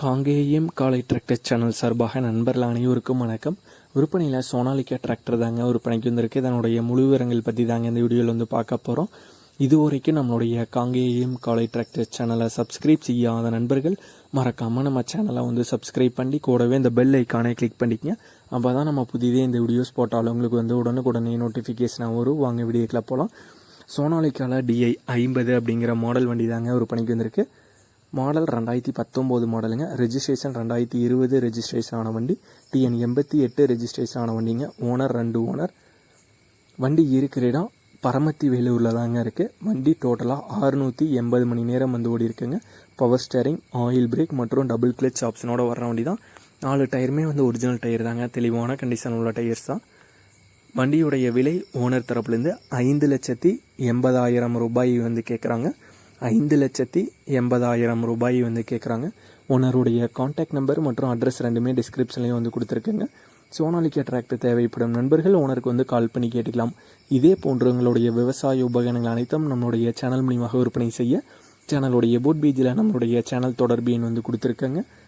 காங்கேயம் காலை tractor channel சார்பாக நண்பர்கள் அனைவருக்கும் வணக்கம். விற்பனையில் சோனாலிக்கா டிராக்டர் தாங்க விற்பனைக்கு வந்திருக்கு. இதனுடைய முழு விவரங்கள் பற்றி தாங்க இந்த வீடியோவில் வந்து பார்க்க போகிறோம் இது வரைக்கும் நம்மளுடைய காங்கேயம் காலை டிராக்டர் சேனலை சப்ஸ்கிரைப் செய்யாத நண்பர்கள் மறக்காமல் நம்ம சேனலை வந்து சப்ஸ்கிரைப் பண்ணி கூடவே இந்த பெல் ஐக்கானே கிளிக் பண்ணிக்கங்க. அப்போ தான் நம்ம புதிதே இந்த வீடியோஸ் போட்டாலும் உங்களுக்கு வந்து உடனுக்குடனே நோட்டிஃபிகேஷனாக வரும். வாங்க வீடியோக்கில் போகலாம் சோனாலிக்காவில் டிஐ ஐம்பது அப்படிங்கிற மாடல் வண்டி தாங்க விற்பனைக்கு வந்திருக்கு. மாடல் ரெண்டாயிரத்தி பத்தொம்போது மாடலுங்க. ரெஜிஸ்ட்ரேஷன் ரெண்டாயிரத்தி இருபது ரெஜிஸ்ட்ரேஷன் ஆன வண்டி. டிஎன் எண்பத்தி எட்டு ரெஜிஸ்ட்ரேஷன் ஆன வண்டிங்க. ஓனர் ரெண்டு ஓனர் வண்டி இருக்கிற இடம் பரமத்தி வேலூரில் தாங்க இருக்குது வண்டி டோட்டலாக ஆறுநூற்றி எண்பது மணி நேரம் வந்து ஓடி இருக்குங்க. பவர் ஸ்டேரிங் ஆயில் பிரேக் மற்றும் டபுள் கிளச் ஆப்ஷனோட வர வண்டி தான் நாலு டயருமே வந்து ஒரிஜினல் டயர் தாங்க. தெளிவான கண்டிஷன் உள்ள டயர்ஸ் தான். வண்டியுடைய விலை ஓனர் தரப்புலேருந்து ஐந்து லட்சத்தி எண்பதாயிரம் ரூபாய் வந்து கேட்குறாங்க ஐந்து லட்சத்தி எண்பதாயிரம் ரூபாய் வந்து கேட்குறாங்க ஓனருடைய காண்டாக்ட் நம்பர் மற்றும் அட்ரஸ் ரெண்டுமே டிஸ்கிரிப்ஷன்லேயும் வந்து கொடுத்துருக்குங்க. சோனாலிக்கா டிராக்டர் தேவைப்படும் நண்பர்கள் ஓனருக்கு வந்து கால் பண்ணி கேட்டுக்கலாம். இதே போன்றவங்களுடைய விவசாய உபகரணங்கள் அனைத்தும் நம்மளுடைய சேனல் மூலியமாக விற்பனை செய்ய சேனலுடைய போட் பேஜில் நம்மளுடைய சேனல் தொடர்பு எண் வந்து கொடுத்துருக்கங்க.